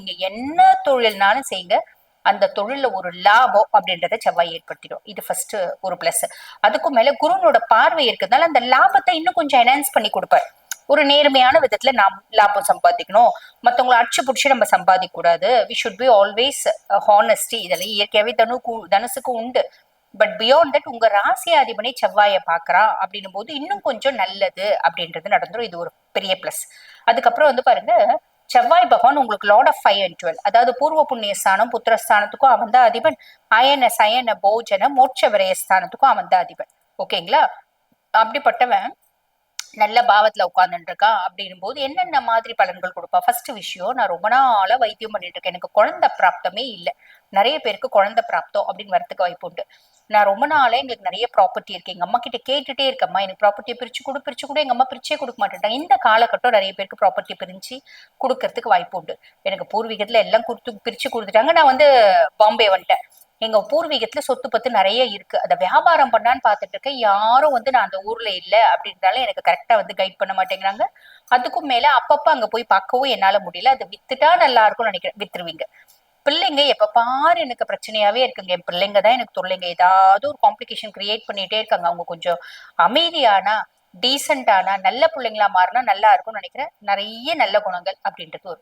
நீங்க என்ன தொழில்னாலும் செய்யுங்க அந்த தொழில்ல ஒரு லாபம் அப்படின்றத செவ்வாய் ஏற்படுத்திடும். இது ஃபர்ஸ்ட் ஒரு பிளஸ் அதுக்கும் மேல குருனோட பார்வை இருக்கிறதுனால அந்த லாபத்தை இன்னும் கொஞ்சம் என்ஹான்ஸ் பண்ணி கொடுப்பாரு. ஒரு நேர்மையான விதத்துல நாம் லாபம் சம்பாதிக்கணும். மத்தவங்களை அடிச்சு பிடிச்சி நம்ம சம்பாதிக்க கூடாது we should be always honesty இதெல்லாம் இயற்கையாவே தனு தனுசுக்கு உண்டு. பட் பியாண்ட் தட் உங்க ராசி அதிபனை செவ்வாயை பாக்குறான் அப்படின்னும் போது இன்னும் கொஞ்சம் நல்லது அப்படின்றது நடந்துரும். இது ஒரு பெரிய பிளஸ் அதுக்கப்புறம் வந்து பாருங்க செவ்வாய் பகவான் உங்களுக்கு lord of five and twelve அதாவது பூர்வ புண்ணிய ஸ்தானம் புத்திரஸ்தானத்துக்கும் அவன் தான் அதிபன். அயன சயன போஜன மோட்ச விரயஸ்தானத்துக்கும் அவன் தான் அதிபன். ஓகேங்களா அப்படிப்பட்டவன் நல்ல பாவத்துல உட்கார்ந்துட்டு இருக்கா அப்படின்னும் போது என்னென்ன மாதிரி பலன்கள் கொடுப்பா? ஃபர்ஸ்ட் விஷயம் நான் ரொம்ப நாளா வைத்தியம் பண்ணிட்டு இருக்கேன். எனக்கு குழந்தை பிராப்தமே இல்லை. நிறைய பேருக்கு குழந்தை பிராப்தம் அப்படின்னு வரத்துக்கு வாய்ப்பு உண்டு. நான் ரொம்ப நாளே எங்களுக்கு நிறைய ப்ராப்பர்ட்டி இருக்கு. எங்க அம்மா கிட்ட கேட்டுட்டே இருக்கம்மா எனக்கு ப்ராப்பர்ட்டியை பிரிச்சு கொடு பிரிச்சு கொடு. எங்க அம்மா பிரிச்சே கொடுக்க மாட்டேன்ட்டாங்க. இந்த காலகட்டம் நிறைய பேருக்கு ப்ராப்பர்ட்டி பிரிஞ்சு கொடுக்கறதுக்கு வாய்ப்பு உண்டு. எனக்கு பூர்வீகத்துல எல்லாம் கொடுத்து பிரிச்சு கொடுத்துட்டாங்க. நான் வந்து பாம்பே வந்துட்டேன். எங்க பூர்வீகத்துல சொத்து பத்து நிறைய இருக்கு. அதை வியாபாரம் பண்ணான்னு பாத்துட்டு இருக்கேன். யாரும் வந்து நான் அந்த ஊர்ல இல்ல அப்படின்றால எனக்கு கரெக்டா வந்து கைட் பண்ண மாட்டேங்கிறாங்க. அதுக்கும் மேல அப்பப்ப அங்க போய் பார்க்கவும் என்னால முடியல. அதை வித்துட்டா நல்லா இருக்கும்னு நினைக்கிறேன். வித்துருவீங்க. பிள்ளைங்க எப்ப பாரு எனக்கு பிரச்சனையாவே இருக்குங்க. என் பிள்ளைங்க தான் எனக்கு தொல்லைங்க. ஏதாவது ஒரு காம்ப்ளிகேஷன் கிரியேட் பண்ணிட்டே இருக்காங்க. அவங்க கொஞ்சம் அமைதியானா டீசென்டானா நல்ல பிள்ளைங்களா மாறினா நல்லா இருக்கும்னு நினைக்கிறேன். நிறைய நல்ல குணங்கள் அப்படின்றது ஒரு